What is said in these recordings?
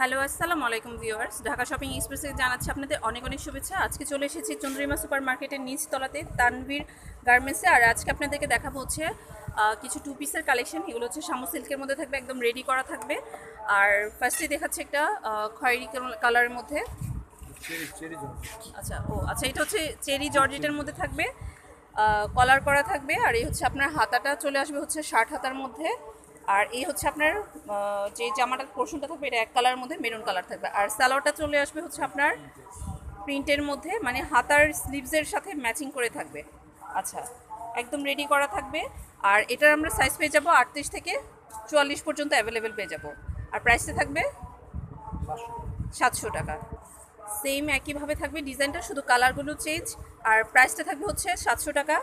Hello, আসসালামু আলাইকুম viewers. Dhaka shopping এক্সপ্রেসে জানাচ্ছি আপনাদের অনেক অনেক শুভেচ্ছা। আজকে চলে এসেছি চন্দ্রিমা সুপার মার্কেটের নিচ তলাতে তানভীর গার্মেন্টসে আর আজকে আপনাদেরকে দেখাবো হচ্ছে কিছু টু পিসের কালেকশন এগুলো হচ্ছে শামু সিল্কের মধ্যে থাকবে, একদম রেডি করা থাকবে। আর ফার্স্টে দেখাচ্ছে একটা খয়েরি কালারের মধ্যে। আচ্ছা ও আচ্ছা এটা হচ্ছে চেরি জর্জেটের মধ্যে থাকবে। কলার করা থাকবে। আর এই হচ্ছে আপনার হাতাটা চলে আসবে হচ্ছে শার্ট হাতার মধ্যে। আর এই হচ্ছে আপনার যে জামাটার পোর্শনটা থাকবে, এটা এক কালারের মধ্যে মেরুন কালার থাকবে। আর স্যালোয়ারটা চলে আসবে হচ্ছে আপনার প্রিন্টের মধ্যে মানে হাতার স্লিভসের সাথে ম্যাচিং করে থাকবে। আচ্ছা একদম রেডি করা থাকবে। আর এটার আমরা সাইজ পেয়ে যাব আটত্রিশ থেকে চুয়াল্লিশ পর্যন্ত অ্যাভেলেবেল পেয়ে যাব। আর প্রাইসটা থাকবে সাতশো টাকা। সেম একইভাবে থাকবে ডিজাইনটা শুধু কালারগুলো চেঞ্জ আর প্রাইসটা থাকবে হচ্ছে সাতশো টাকা।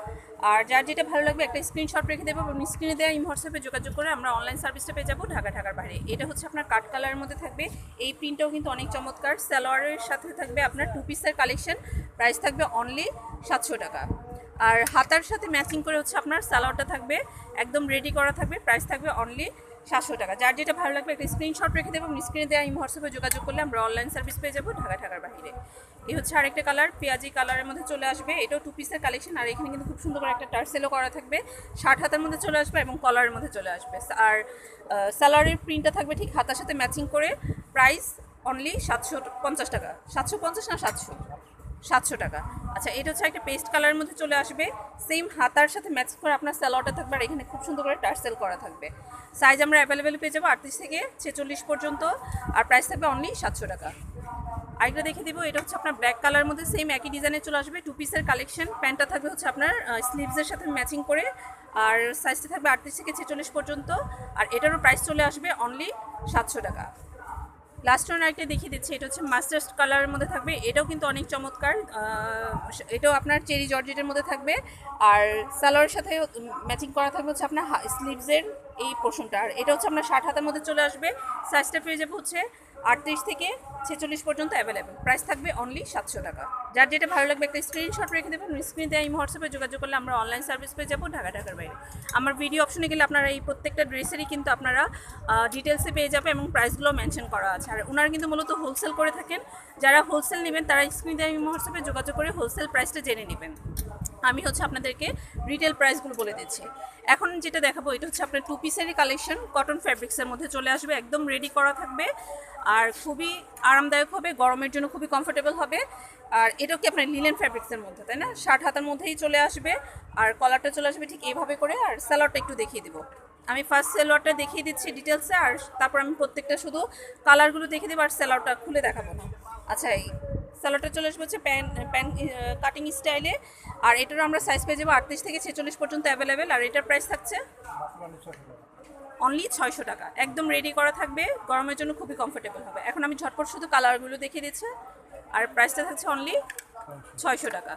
আর যার যেটা ভালো লাগবে, একটা স্ক্রিনশট রেখে দেবো এবং স্ক্রিনে দেওয়া ইম হোয়াটসঅ্যাপে যোগাযোগ করে আমরা অনলাইন সার্ভিসটা পেয়ে যাব ঢাকা, ঢাকার বাইরে। এটা হচ্ছে আপনার কাট কালারের মধ্যে থাকবে। এই প্রিন্টটাও কিন্তু অনেক চমৎকার। সালোয়ারের সাথে থাকবে আপনার টু পিসের কালেকশন প্রাইস থাকবে অনলি সাতশো টাকা। আর হাতার সাথে ম্যাচিং করে হচ্ছে আপনার সালোয়ারটা থাকবে। একদম রেডি করা থাকবে। প্রাইস থাকবে অনলি সাতশো টাকা। যার যেটা ভালো লাগবে একটা স্ক্রিনশট রেখে দেবো স্ক্রিনে দেওয়া ইম হোয়াটসঅ্যাপে যোগাযোগ করলে আমরা অনলাইন সার্ভিস পেয়ে যাব ঢাকা ঢাকার বাইরে। এই হচ্ছে আরেকটা কালার পেঁয়াজি কালারের মধ্যে চলে আসবে। এটাও টু পিসের কালেকশন আর এখানে কিন্তু খুব সুন্দর করে একটা টার্সেলও করা থাকবে। ষাট হাতের মধ্যে চলে আসবে এবং কলারের মধ্যে চলে আসবে। আর স্যালারের প্রিন্টটা থাকবে ঠিক হাতার সাথে ম্যাচিং করে। প্রাইস অনলি সাতশো পঞ্চাশ টাকা। সাতশো পঞ্চাশ না সাতশো? সাতশো টাকা। আচ্ছা এটা হচ্ছে একটা পেস্ট কালারের মধ্যে চলে আসবে। সেম হাতার সাথে ম্যাচ করে আপনার স্যালোয়ারটা থাকবে, আর এখানে খুব সুন্দর করে টার্সেল করা থাকবে। সাইজ আমরা অ্যাভেলেবেল পেয়ে যাব আটত্রিশ থেকে ছেচল্লিশ পর্যন্ত, আর প্রাইস থাকবে অনলি সাতশো টাকা। আরেকটা দেখে দিব, এটা হচ্ছে আপনার ব্ল্যাক কালার মধ্যে সেম একই ডিজাইনে চলে আসবে টু পিসের কালেকশন প্যান্টটা থাকবে হচ্ছে আপনার স্লিভসের সাথে ম্যাচিং করে, আর সাইজটা থাকবে আটত্রিশ থেকে ছেচল্লিশ পর্যন্ত, আর এটারও প্রাইস চলে আসবে অনলি সাতশো টাকা। লাস্ট ওয়ান আরেকটা দেখিয়ে দিচ্ছি, এটা হচ্ছে মাস্টার্স কালারের মধ্যে থাকবে, এটাও কিন্তু অনেক চমৎকার এটাও আপনার চেরি জর্জেটের মধ্যে থাকবে, আর সালোয়ারের সাথে ম্যাচিং করা থাকবে হচ্ছে আপনার স্লিভসের এই পোর্শনটা আর এটা হচ্ছে আপনার ষাট হাতের মধ্যে চলে আসবে। সাইজটা পেয়ে যাবে হচ্ছে আটত্রিশ থেকে ছেচল্লিশ পর্যন্ত অ্যাভেলেবেল প্রাইস থাকবে অনলি সাতশো টাকা। যার যেটা ভালো লাগবে একটা স্ক্রিনশট রেখে দেবেন। স্ক্রিনে এই হোয়াটসঅ্যাপে যোগাযোগ করলে আমরা অনলাইন সার্ভিস পেয়ে যাব ঢাকা ঢাকার বাইরে। আমার ভিডিও অপশনে গেলে আপনারা এই প্রত্যেকটা ড্রেসেরই কিন্তু আপনারা ডিটেলসে পেয়ে যাবে এবং প্রাইসগুলো মেনশন করা আছে। আর ওনারা কিন্তু মূলত হোলসেল করে থাকেন। যারা হোলসেল নেবেন, তারা স্ক্রিনে এই হোয়াটসঅ্যাপে যোগাযোগ করে হোলসেল প্রাইসটা জেনে নেবেন। আমি হচ্ছে আপনাদেরকে রিটেল প্রাইসগুলো বলে দিচ্ছি। এখন যেটা দেখাবো, এটা হচ্ছে আপনার টু পিসেরই কালেকশন কটন ফ্যাব্রিক্সের মধ্যে চলে আসবে, একদম রেডি করা থাকবে। আর খুবই আরামদায়ক হবে, গরমের জন্য খুবই কমফোর্টেবল হবে। আর এটাও কি আপনার লিলেন ফ্যাব্রিক্সের মধ্যে, তাই না? ষাট হাতার মধ্যেই চলে আসবে। আর কলারটা চলে আসবে ঠিক এইভাবে করে। আর স্যালোয়ারটা একটু দেখিয়ে দেবো। আমি ফার্স্ট সেলোয়ারটা দেখিয়ে দিচ্ছি ডিটেলসে আর তারপর আমি প্রত্যেকটা শুধু কালারগুলো দেখিয়ে দেবো, আর সেলোয়ারটা খুলে দেখাবো। না আচ্ছা এই স্যালোয়ারটা চলে আসবে হচ্ছে প্যান প্যান কাটিং স্টাইলে আর এটার আমরা সাইজ পেয়ে যাব আটত্রিশ থেকে ছেচল্লিশ পর্যন্ত অ্যাভেলেবেল আর এটার প্রাইস থাকছে অনলি ছয়শো টাকা। একদম রেডি করা থাকবে। গরমের জন্য খুবই কমফোর্টেবল হবে। এখন আমি ঝটপট শুধু কালারগুলো দেখিয়ে দিচ্ছি। আর প্রাইসটা থাকছে অনলি ছয়শো টাকা।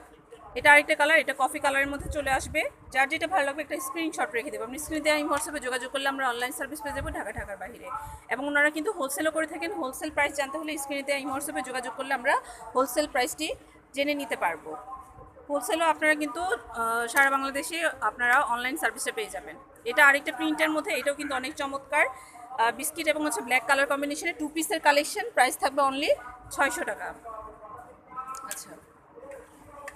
এটা আরেকটা কালার এটা কফি কালারের মধ্যে চলে আসবে। যার যেটা ভালো লাগবে একটা স্ক্রিনশট রেখে দেবো। আপনি স্ক্রিনে দেওয়া হোয়াটসঅ্যাপে যোগাযোগ করলে আমরা অনলাইন সার্ভিস পেয়ে যাব ঢাকা ঢাকার বাইরে এবং ওনারা কিন্তু হোলসেলও করে থাকেন। হোলসেল প্রাইস জানতে হলে স্ক্রিনে দেওয়া হোয়াটসঅ্যাপে যোগাযোগ করলে আমরা হোলসেল প্রাইসটি জেনে নিতে পারব। হোলসেলও আপনারা কিন্তু সারা বাংলাদেশে আপনারা অনলাইন সার্ভিসে পেয়ে যাবেন। এটা আরেকটা প্রিন্টের মধ্যে, এটাও কিন্তু অনেক চমৎকার। বিস্কিট এবং হচ্ছে ব্ল্যাক কালার কম্বিনেশনে টু পিসের কালেকশন প্রাইস থাকবে অনলি ছয়শো টাকা। আচ্ছা।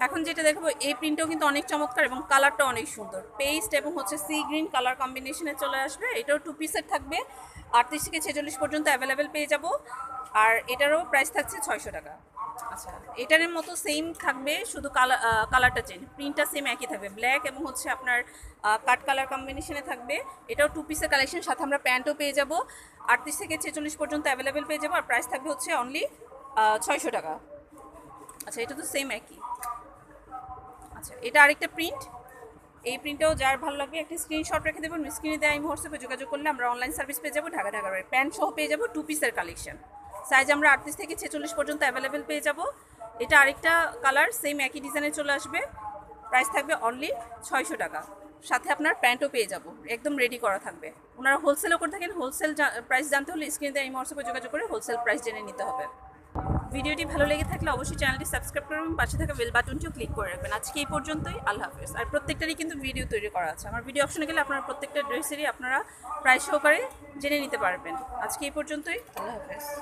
এখন যেটা দেখব, এই প্রিন্টও কিন্তু অনেক চমৎকার এবং কালারটা অনেক সুন্দর। পেস্ট এবং হচ্ছে সি গ্রিন কালার কম্বিনেশনে চলে আসবে। এটাও টু পিসের থাকবে। আটত্রিশ থেকে ছেচল্লিশ পর্যন্ত অ্যাভেলেবেল পেয়ে যাব। আর এটারও প্রাইস থাকছে ছয়শো টাকা। আচ্ছা এটার মতো সেম থাকবে, শুধু কালার কালারটা চেঞ্জ প্রিন্টটা সেম একই থাকবে। ব্ল্যাক এবং হচ্ছে আপনার কাট কালার কম্বিনেশনে থাকবে। এটাও টু পিসের কালেকশন সাথে আমরা প্যান্টও পেয়ে যাব। আটত্রিশ থেকে ছেচল্লিশ পর্যন্ত অ্যাভেলেবেল পেয়ে যাব। আর প্রাইস থাকবে হচ্ছে অনলি ছয়শো টাকা। আচ্ছা এটা তো সেম একই। আচ্ছা এটা আরেকটা প্রিন্ট এই প্রিন্টটাও যার ভালো লাগবে, একটা স্ক্রিনশট রেখে দেবেন। স্ক্রিনে দেয় আমি হোয়াটসঅ্যাপে যোগাযোগ করলে আমরা অনলাইন সার্ভিস পেয়ে যাব, ঢাকা বাইরে। প্যান্ট সহ পেয়ে যাব টু পিসের কালেকশন সাইজ আমরা আটত্রিশ থেকে ছেচল্লিশ পর্যন্ত অ্যাভেলেবেল পেয়ে যাব। এটা আরেকটা কালার সেম একই ডিজাইনে চলে আসবে। প্রাইস থাকবে অনলি ছয়শো টাকা। সাথে আপনার প্যান্টও পেয়ে যাব। একদম রেডি করা থাকবে। ওনারা হোলসেলও করে থাকেন। হোলসেল প্রাইস জানতে হলে স্ক্রিনে দেয় এই হোয়াটসঅ্যাপে যোগাযোগ করে হোলসেল প্রাইস জেনে নিতে হবে। ভিডিওটি ভালো লেগে থাকলে অবশ্যই চ্যানেলটি সাবস্ক্রাইব করুন এবং পাশে থাকা বেল বাটনটিও ক্লিক করে রাখবেন। আজকে এই পর্যন্তই, আল্লাহ হাফেজ। আর প্রত্যেকটারই কিন্তু ভিডিও তৈরি করা আছে। আমার ভিডিও অপশনে গেলে আপনারা প্রত্যেকটা ড্রেসেরই আপনারা প্রায় সহকারে জেনে নিতে পারবেন। আজকে এই পর্যন্তই, আল্লাহ হাফেজ।